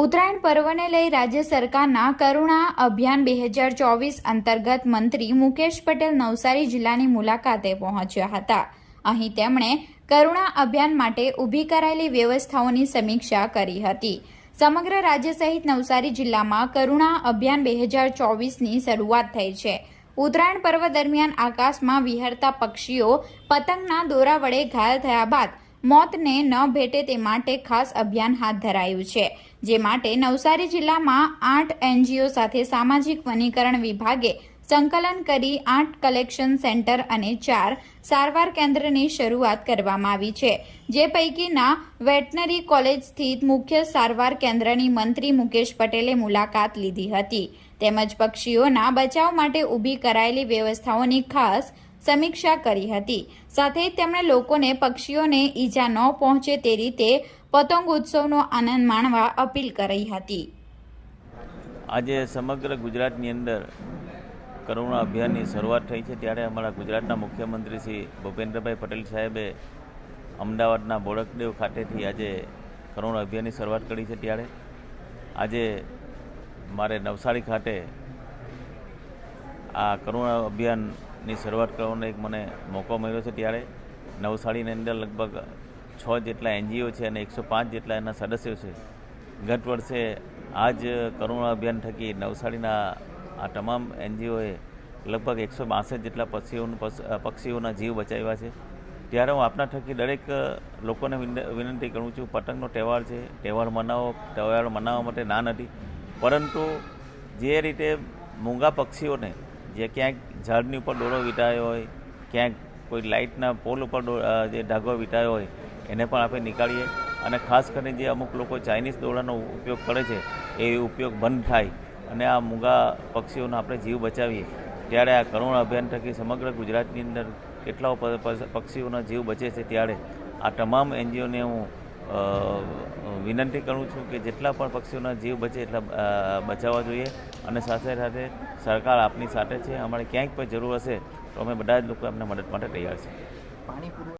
ઉત્તરાયણ પર્વને લઈ રાજ્ય સરકારના કરુણા અભિયાન બે હજાર ચોવીસ અંતર્ગત મંત્રી મુકેશ પટેલ નવસારી જિલ્લાની મુલાકાતે પહોંચ્યા હતા. અહીં તેમણે કરુણા અભિયાન માટે ઊભી કરાયેલી વ્યવસ્થાઓની સમીક્ષા કરી હતી. સમગ્ર રાજ્ય સહિત નવસારી જિલ્લામાં કરુણા અભિયાન બે હજાર ચોવીસની શરૂઆત થઈ છે. ઉત્તરાયણ પર્વ દરમિયાન આકાશમાં વિહરતા પક્ષીઓ પતંગના દોરા વડે ઘાયલ થયા બાદ મોતને ન ભેટે તે માટે ખાસ અભિયાન હાથ ધરાયું છે, જે માટે નવસારી જિલ્લામાં આઠ એનજીઓ સાથે સામાજિક વનીકરણ વિભાગે સંકલન કરી આઠ કલેક્શન સેન્ટર અને ચાર સારવાર કેન્દ્રની શરૂઆત કરવામાં આવી છે, જે પૈકીના વેટનરી કોલેજ સ્થિત મુખ્ય સારવાર કેન્દ્રની મંત્રી મુકેશ પટેલે મુલાકાત લીધી હતી. તેમજ પક્ષીઓના બચાવ માટે ઊભી કરાયેલી વ્યવસ્થાઓની ખાસ સમીક્ષા કરી હતી. સાથે તેમણે લોકોને, પક્ષીઓને ઈજા ન પહોંચે તે રીતે પતંગ ઉત્સવનો આનંદ માણવા અપીલ કરી હતી. આજે સમગ્ર ગુજરાતની અંદર કરુણા અભિયાનની શરૂઆત થઈ છે. ત્યારે અમારા ગુજરાતના મુખ્યમંત્રી શ્રી ભૂપેન્દ્રભાઈ પટેલ સાહેબે અમદાવાદના બોડકદેવ ખાતેથી આજે કરુણા અભિયાનની શરૂઆત કરી છે. ત્યારે આજે મારે નવસારી ખાતે આ કરુણા અભિયાનની શરૂઆત કરવાનો એક મને મોકો મળ્યો છે ત્યારે. નવસારીની અંદર લગભગ છ જેટલા એનજીઓ છે અને એકસો પાંચ જેટલા એના સદસ્યો છે. ગત વર્ષે આ જ કરુણા અભિયાન થકી નવસારીના આ તમામ એનજીઓએ લગભગ એકસો બાસઠ જેટલા પક્ષીઓનું પક્ષીઓના જીવ બચાવ્યા છે. ત્યારે હું આપના થકી દરેક લોકોને વિનંતી કરું છું, પતંગનો તહેવાર છે, તહેવાર મનાવો, તહેવાર મનાવવા માટે ના નથી. પરંતુ જે રીતે મૂંગા પક્ષીઓને જે ક્યાંક ઝાડની ઉપર દોરો વીંટાયો હોય, ક્યાંક કોઈ લાઇટના પોલ ઉપર જે ધાગો વીંટાયો હોય, એને પણ આપણે નીકાળીએ અને ખાસ કરીને જે અમુક લોકો ચાઇનીઝ દોરાનો ઉપયોગ કરે છે, એ ઉપયોગ બંધ થાય અને આ મૂંગા પક્ષીઓનો આપણે જીવ બચાવીએ. ત્યારે આ કરુણ અભિયાન થકી સમગ્ર ગુજરાતની અંદર કેટલાઓ પક્ષીઓના જીવ બચે છે ત્યારે આ તમામ એનજીઓને હું વિનંતી કરું છું કે જેટલા પણ પક્ષીઓના જીવ બચે એટલા બચાવવા જોઈએ અને સાથે સાથે સરકાર આપની સાથે છે. અમારે ક્યાંક પણ જરૂર હશે તો અમે બધા જ લોકો એમને મદદ માટે તૈયાર છે